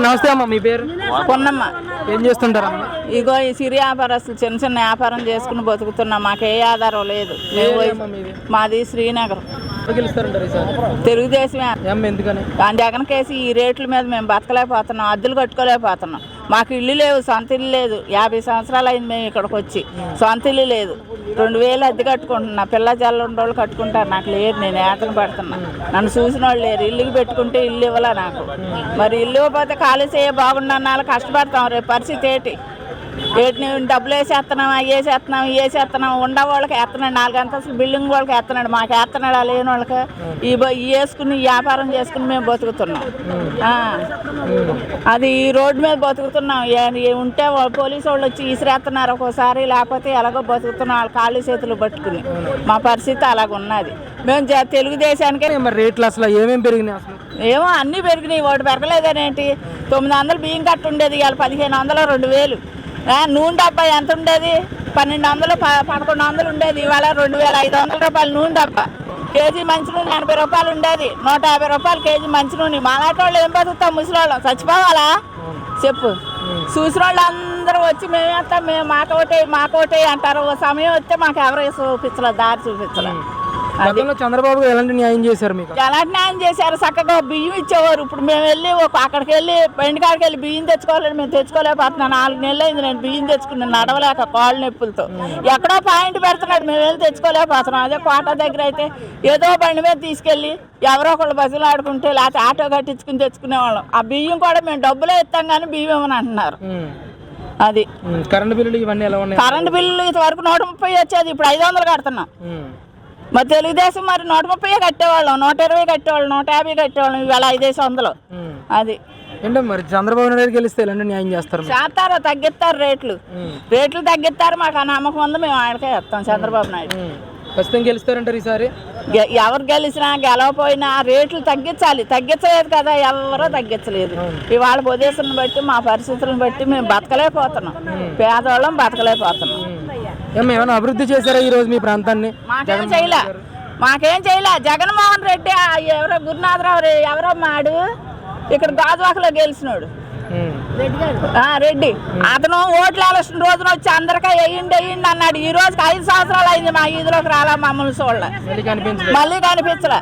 నమస్తే అమ్మా మీ పేరు? పొన్నమ్మ. ఏం చేస్తుంటారమ్మా? ఇగో ఈ సిరి వ్యాపారస్తులు చిన్న చిన్న వ్యాపారం చేసుకుని బతుకుతున్నాం. మాకు ఏ ఆధారం లేదు. మీది? శ్రీనగర్. తెలుగుదేశమే. ఆ జగన్ కేసు ఈ రేట్ల మీద మేము బతకలేకపోతున్నాం. అద్దెలు కట్టుకోలేకపోతున్నాం. మాకు ఇల్లు లేవు సొంత ఇల్లు లేదు. యాభై సంవత్సరాలు అయింది మేము ఇక్కడికి వచ్చి. సొంత ఇల్లు లేదు. రెండు వేలు అద్దె కట్టుకుంటున్నా. పిల్ల జల్ల వాళ్ళు కట్టుకుంటారు. నాకు లేరు నేను ఏతను పడుతున్నా. నన్ను చూసిన వాళ్ళు లేరు. ఇల్లుకి పెట్టుకుంటే ఇల్లు ఇవ్వలే నాకు. మరి ఇల్లు ఇవ్వకపోతే ఖాళీ చేయ బాగుండన్నాళ్ళు కష్టపడతాం. రేపు పరిస్థితి ఏంటి? ఏంటి నేను డబ్బులు వేసేస్తున్నాం అవి వేసేస్తున్నాం ఇవి వేసేస్తున్నాం ఉండ వాళ్ళకి వేస్తున్నాడు నాలుగు అంతస్తులు బిల్డింగ్ వాళ్ళకి వేస్తున్నాడు మాకు వేస్తున్నాడు లేని వాళ్ళకి? ఈ వేసుకుని వ్యాపారం చేసుకుని మేము బతుకుతున్నాం. అది ఈ రోడ్డు మీద బతుకుతున్నాం. ఉంటే పోలీసు వాళ్ళు వచ్చి ఇసిరేస్తున్నారు ఒక్కోసారి లేకపోతే ఎలాగో బతుకుతున్నాం వాళ్ళ కాళ్ళు చేతులు పట్టుకుని. మా పరిస్థితి అలాగ ఉన్నది మేము తెలుగుదేశానికే రేట్లు అసలు ఏమేమి పెరిగినాయి అసలు? ఏమో అన్నీ పెరిగినాయి. ఒకటి పెరగలేదనేంటి? తొమ్మిది వందలు బియ్యం కట్టు ఉండేది ఇవాళ పదిహేను వందలు రెండు వేలు. నూనె డబ్బా ఎంత ఉండేది? పన్నెండు వందలు ప- పదకొండు వందలు ఉండేది. ఇవాళ రెండు వేల ఐదు వందల రూపాయలు నూనె డబ్బా. కేజీ మంచి నూనె ఎనభై రూపాయలు ఉండేది. నూట యాభై రూపాయలు కేజీ మంచి నూనె. మాలాంటి వాళ్ళు ఏం బతుకుతాం ముసలివాళ్ళం చచ్చిపోవాలా? చెప్పు. చూసిన వాళ్ళు అందరూ వచ్చి మేమేస్తాం మేము మాకోటే మాకోటే అంటారు. ఓ సమయం వస్తే మాకు ఎవరు చూపించలేదు దారి చూపించలేదు. గతంలో చంద్రబాబు ఎలాంటి న్యాయం చేశారు మీకు? ఎలాంటి న్యాయం చేశారు? చక్కగా బియ్యం ఇచ్చేవారు. ఇప్పుడు మేము వెళ్ళి ఒక అక్కడికి వెళ్ళి పెండి కాడికి వెళ్ళి బియ్యం తెచ్చుకోవాలని మేము తెచ్చుకోలేకపోతున్నాం. నాలుగు నెలలు అయింది నేను బియ్యం తెచ్చుకున్నాను నడవలేక కాళ్ళు నొప్పులతో. ఎక్కడో పాయింట్ పెడుతున్నాడు. మేము వెళ్ళి తెచ్చుకోలేకపోతున్నాం. అదే కోట దగ్గర అయితే ఏదో బండి మీద తీసుకెళ్ళి ఎవరో ఒకళ్ళు బస్సులు ఆడుకుంటే లేకపోతే ఆటో కట్టించుకుని తెచ్చుకునేవాళ్ళం. ఆ బియ్యం కూడా మేము డబ్బులే ఇస్తాం కానీ బియ్యం ఇవ్వని అంటున్నారు. అది. కరెంటు బిల్లులు ఇవన్నీ ఎలా ఉన్నాయి? కరెంటు బిల్లు ఇంతవరకు నూట ముప్పై వచ్చేది. ఇప్పుడు ఐదు వందలు కడుతున్నాం. మరి తెలుగుదేశం మరి నూట ముప్పై కట్టేవాళ్ళం నూట ఇరవై కట్టేవాళ్ళం నూట యాభై కట్టేవాళ్ళం ఇవాళ ఐదేసి వందలు. అది. ఏంటో మరి చంద్రబాబు నాయుడు గారు గెలిస్తే ఎలాంటి న్యాయం చేస్తారు? చేస్తారు తగ్గిస్తారు రేట్లు. రేట్లు తగ్గిస్తారు మాకు ఆ నమ్మకం ఉంది మేము ఆయనకే వేస్తాం చంద్రబాబు నాయుడు. ఖచ్చితంగా గెలుస్తారంటారు ఈసారి? ఎవరు గెలిచినా గెలవపోయినా రేట్లు తగ్గించాలి. తగ్గించలేదు కదా ఎవరో తగ్గించలేదు. ఇవాళ పొజిషన్ బట్టి మా పరిస్థితులను బట్టి మేము బతకలేకపోతున్నాం. పేదవాళ్ళం బతకలేకపోతున్నాం. ఏమైనా అభివృద్ధి చేశారా ఈ రోజు మీ ప్రాంతాన్ని? మాకేం చేయలే. మాకేం చేయలే. జగన్మోహన్ రెడ్డి ఎవరో గురునాథరావు ఎవరో మాడు. ఇక్కడ గాజువాకలో గెలిచినాడు. రెడ్డి. అతను ఓట్లు వేసిన రోజున వచ్చి అందరికీ వేయండి వేయండి అన్నాడు. ఈ రోజుకి ఐదు సంవత్సరాలు అయింది మా ఈదులోకి రాలా మమ్మల్ని చూడలే. మళ్ళీ కనిపించలే.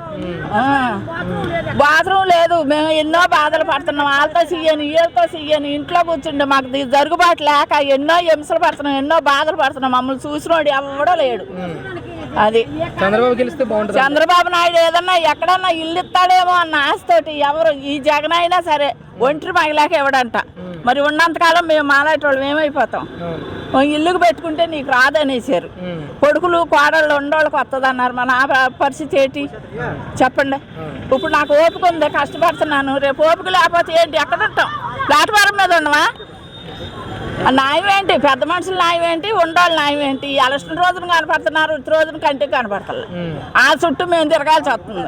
బాత్రూమ్ లేదు. మేము ఎన్నో బాధలు పడుతున్నాం. వాళ్ళతో చెయ్యను వీళ్ళతో చెయ్యను. ఇంట్లో కూర్చుండే మాకు జరుగుబాటు లేక ఎన్నో హింసలు పడుతున్నాం ఎన్నో బాధలు పడుతున్నాం. మమ్మల్ని చూసినోడు ఎవడో లేడు. అది. చంద్రబాబు గెలిస్తే బాగుంటుంది? చంద్రబాబు నాయుడు ఏదన్నా ఎక్కడన్నా ఇల్లు ఇస్తాడేమో అన్న ఆశతోటి ఎవరు ఈ జగన్ అయినా సరే ఒంటరి మహిళకి ఇవ్వడంట. మరి ఉన్నంతకాలం మేము మాలాటోళ్ళు. ఓ ఇల్లుకు పెట్టుకుంటే నీకు రాదనేసారు. కొడుకులు కోడళ్ళు ఉండోళ్ళకి వస్తుందన్నారు మన ఆ పరిస్థితి ఏంటి? చెప్పండి. ఇప్పుడు నాకు ఓపిక ఉంది కష్టపడుతున్నాను. రేపు ఓపిక లేకపోతే ఏంటి? ఎక్కడ ఉంటాం? ప్లాట్ఫారం మీద ఉండవా ఏంటి పెద్ద మనుషుల న్యాయం ఏంటి ఉండోళ్ళ న్యాయం ఏంటి ఎలక్షన్ రోజున కనపడుతున్నారు రోజున కంటికి కనపడతలే. ఉమ్. ఆ చుట్టూ మేము తిరగాల్సి వస్తుంది.